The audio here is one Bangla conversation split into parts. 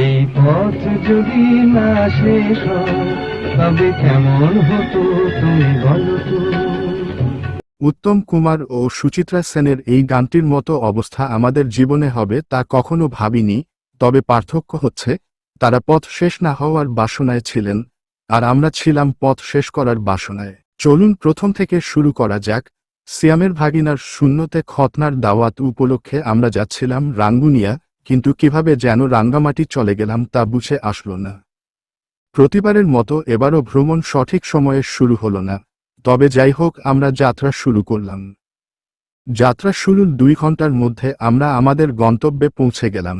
এই পথ যদি না শেষ তবে কেমন হতো তুমি বলো তো? উত্তম কুমার ও সুচিত্রা সেনের এই গানটির মতো অবস্থা আমাদের জীবনে হবে তা কখনো ভাবিনি তবে পার্থক্য হচ্ছে তারা পথ শেষ না হওয়ার বাসনায় ছিলেন আর আমরা ছিলাম পথ শেষ করার বাসনায়। চলুন প্রথম থেকে শুরু করা যাক সিয়ামের ভাগিনার শূন্যতে খতনার দাওয়াত উপলক্ষে আমরা যাচ্ছিলাম রাঙ্গুনিয়া কিন্তু কীভাবে যেন রাঙ্গামাটি চলে গেলাম তা বুঝে আসলো না। প্রতিবারের মতো এবারও ভ্রমণ সঠিক সময়ে শুরু হল না, তবে যাই হোক আমরা যাত্রা শুরু করলাম। যাত্রা শুরুর দুই ঘণ্টার মধ্যে আমরা আমাদের গন্তব্যে পৌঁছে গেলাম।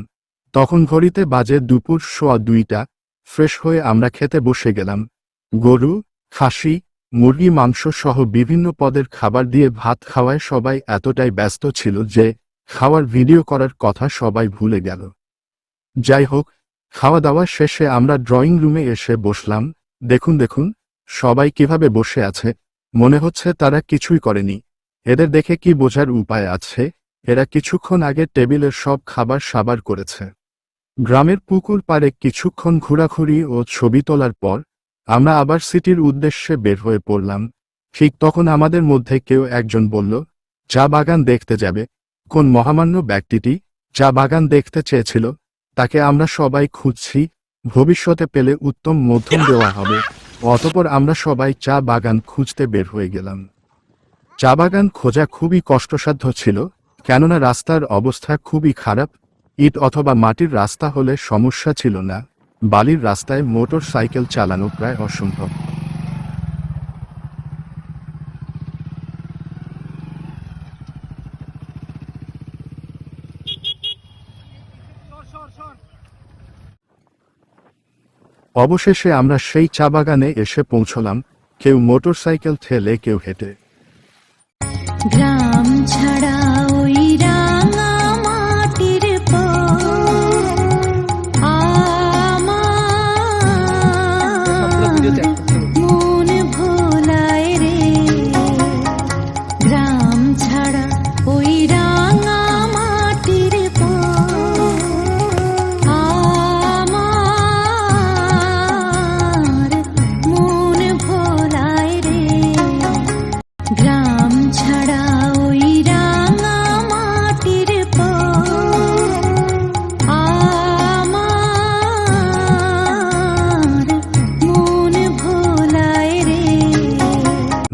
তখন ঘড়িতে বাজে দুপুর সোয়া দুইটা, ফ্রেশ হয়ে আমরা খেতে বসে গেলাম। গরু, খাসি, মুরগি, মাংস সহ বিভিন্ন পদের খাবার দিয়ে ভাত খাওয়ায় সবাই এতটাই ব্যস্ত ছিল যে খাওয়ার ভিডিও করার কথা সবাই ভুলে গেল। যাই হোক, খাওয়া দাওয়া শেষে আমরা ড্রয়িং রুমে এসে বসলাম। দেখুন দেখুন, সবাই কীভাবে বসে আছে। মনে হচ্ছে তারা কিছুই করেনি। এদের দেখে কি বোঝার উপায় আছে? এরা কিছুক্ষণ আগে টেবিলের সব খাবার সাবার করেছে। গ্রামের পুকুর পারে কিছুক্ষণ ঘোরাঘুরি ও ছবি তোলার পর, আমরা আবার সিটির উদ্দেশ্যে বের হয়ে পড়লাম। ঠিক তখন আমাদের মধ্যে কেউ একজন বলল, চা বাগান দেখতে যাবে। কোন মহামান্য ব্যক্তিটি চা বাগান দেখতে চেয়েছিল, তাকে আমরা সবাই খুঁজছি, ভবিষ্যতে পেলে উত্তম মধ্যম দেওয়া হবে। অতপর আমরা সবাই চা বাগান খুঁজতে বের হয়ে গেলাম। চা বাগান খোঁজা খুবই কষ্টসাধ্য ছিল, কেননা রাস্তার অবস্থা খুবই খারাপ, ইট অথবা মাটির রাস্তা হলে সমস্যা ছিল না। বালির রাস্তায় মোটর সাইকেল চালানো প্রায় অসম্ভব। অবশেষে আমরা সেই চা বাগানে এসে পৌঁছলাম কেউ মোটরসাইকেল ঠেলে কেউ হেঁটে। গ্রাম ছাড়া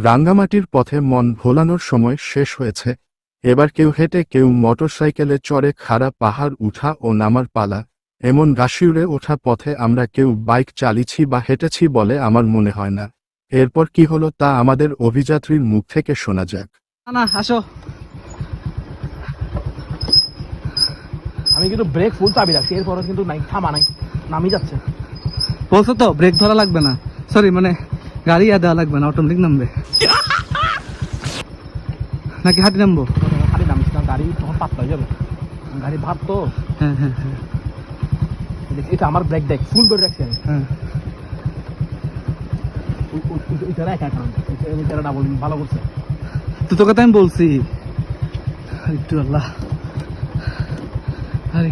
রাঙ্গামাটির পথে মন ভোলানোর সময় শেষ হয়েছে। এবার কেউ হেঁটে কেউ মোটরসাইকেলে চড়ে খাড়া পাহাড় উঠা ও নামার পালা। এমন গাশিউড়ে ওঠা পথে আমরা কেউ বাইক চালিয়েছি বা হেঁটেছি বলে আমার মনে হয় না। এরপর কি হলো তা আমাদের অভিযাত্রীর মুখ থেকে শোনা যাক। না না আসো। আমি কিন্তু ব্রেক ফুল চাবি রাখছি এরপরও কিন্তু নাই থামা নাই নামি যাচ্ছে। বলছো তো ব্রেক ধরা লাগবে না। সরি মানে গাড়ি আর দেওয়া লাগবে না অটোমেটিক নামবে। নাকি হাঁটি নামবো? খালি নামিস না গাড়ি তখন পাত্তা হয়ে যাবে গাড়ি ভাব তো। হ্যাঁ হ্যাঁ হ্যাঁ। এটা আমার ব্রেক দেখ ফুল করে রাখছি আমি হ্যাঁ। ও- ও- ও- এটা একা কারণ এটা ডাবল ভালো করছে। তো তোকে তো আমি বলছি। আর একটু আল্লাহ। আর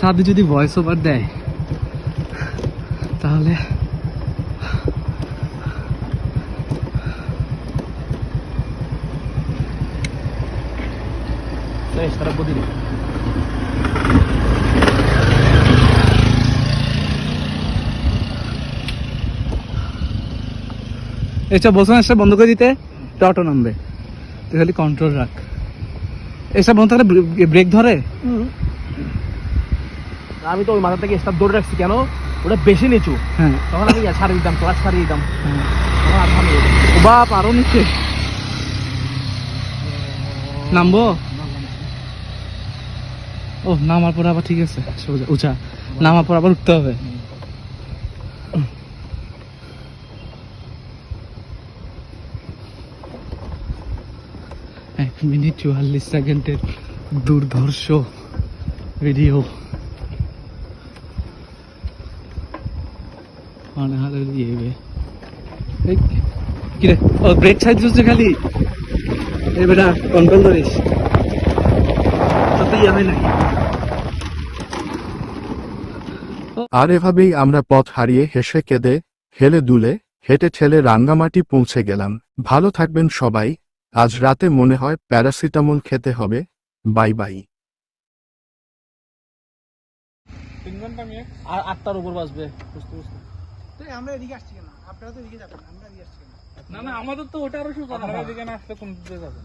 সাথে যদি ভয়েস ওভার দেয় তাহলে তারা এসব বসে এসব বন্ধ করে দিতে? তো অটো নামবে। তুই খালি কন্ট্রোল রাখ। এসব বন্ধ থাকলে ব্রেক ধরে? আমি তো ওই মাথা থেকে স্টার দৌড়ে রাখছি কেন? ওটা বেশি নিচু। হ্যাঁ। তখন আমি ইয়া ছাড়িয়ে দিতাম ক্লাস ছাড়িয়ে দিতাম। হ্যাঁ। বাপ আরও নিচে। নামবো? ও নামার পর আবার ঠিক আছে। সোজা উঁচা নামার পর আবার উঠতে হবে। এক মিনিট চুয়াল্লিশ সেকেন্ডের দুর্ধর্ষ ভিডিও অনাহারে দিয়ে কিরে ও ব্রেক ছাড় দিচ্ছে খালি? এই বেটা কন্ট্রোল ইয়ে না আর এভাবেই আমরা পথ হারিয়ে হেসে কেঁদে হেলে দুলে হেঁটে ঠেলে রাঙ্গামাটি পৌঁছে গেলাম। ভালো থাকবেন সবাই। আজ রাতে মনে হয় প্যারাসিটামল খেতে হবে। Bye bye. আর আটটার উপর বাজবে। বুঝতে বুঝতে আমরা এদিকে আসছি কেন? আপনারা তো এদিকে যাবেন আমরা এদিকে আসছি কেন? না না আমাদের তো ওটা আরও সোজা আমরা এদিকে না আসলে কোন দিকে যাবে